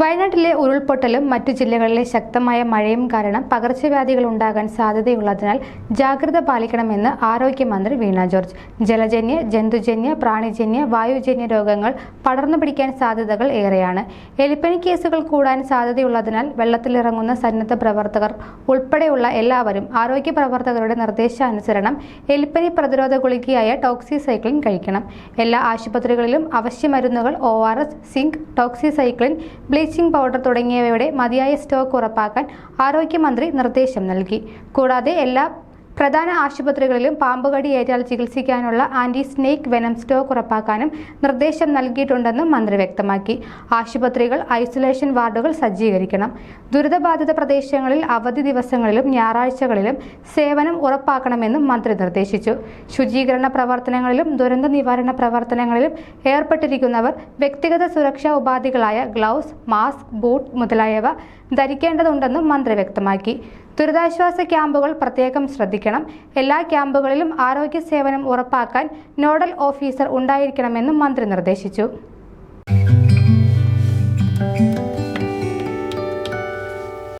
വയനാട്ടിലെ ഉരുൾപൊട്ടലും മറ്റു ജില്ലകളിലെ ശക്തമായ മഴയും കാരണം പകർച്ചവ്യാധികൾ ഉണ്ടാകാൻ സാധ്യതയുള്ളതിനാൽ ജാഗ്രത പാലിക്കണമെന്ന് ആരോഗ്യമന്ത്രി വീണ ജോർജ്. ജലജന്യ ജന്തുജന്യ പ്രാണിജന്യ വായുജന്യ രോഗങ്ങൾ പടർന്നു പിടിക്കാൻ സാധ്യതകൾ ഏറെയാണ്. എലിപ്പനി കേസുകൾ കൂടാൻ സാധ്യതയുള്ളതിനാൽ വെള്ളത്തിലിറങ്ങുന്ന സന്നദ്ധ പ്രവർത്തകർ ഉൾപ്പെടെയുള്ള എല്ലാവരും ആരോഗ്യ പ്രവർത്തകരുടെ നിർദ്ദേശാനുസരണം എലിപ്പനി പ്രതിരോധ ഗുളികയായ ടോക്സിസൈക്ലിൻ കഴിക്കണം. എല്ലാ ആശുപത്രികളിലും അവശ്യ മരുന്നുകൾ O R S zinc doxycycline bleaching powder തുടങ്ങിയവയുടെ മതിയായ സ്റ്റോക്ക് ഉറപ്പാക്കാൻ ആരോഗ്യമന്ത്രി നിർദ്ദേശം നൽകി. കൂടാതെ എല്ലാ പ്രധാന ആശുപത്രികളിലും പാമ്പുകടി ഏറ്റാൽ ചികിത്സിക്കാനുള്ള ആന്റി സ്നേക്ക് വെനം സ്റ്റോക്ക് ഉറപ്പാക്കാനും നിർദ്ദേശം നൽകിയിട്ടുണ്ടെന്നും മന്ത്രി വ്യക്തമാക്കി. ആശുപത്രികൾ ഐസൊലേഷൻ വാർഡുകൾ സജ്ജീകരിക്കണം. ദുരിതബാധിത പ്രദേശങ്ങളിൽ അവധി ദിവസങ്ങളിലും ഞായറാഴ്ചകളിലും സേവനം ഉറപ്പാക്കണമെന്നും മന്ത്രി നിർദ്ദേശിച്ചു. ശുചീകരണ പ്രവർത്തനങ്ങളിലും ദുരന്ത നിവാരണ പ്രവർത്തനങ്ങളിലും ഏർപ്പെട്ടിരിക്കുന്നവർ വ്യക്തിഗത സുരക്ഷാ ഉപാധികളായ ഗ്ലൗസ് മാസ്ക് ബൂട്ട് മുതലായവ ധരിക്കേണ്ടതുണ്ടെന്നും മന്ത്രി വ്യക്തമാക്കി. ദുരിതാശ്വാസ ക്യാമ്പുകൾ പ്രത്യേകം ശ്രദ്ധിക്കണം. എല്ലാ ക്യാമ്പുകളിലും ആരോഗ്യ സേവനം ഉറപ്പാക്കാൻ നോഡൽ ഓഫീസർ ഉണ്ടായിരിക്കണമെന്നും മന്ത്രി നിർദ്ദേശിച്ചു.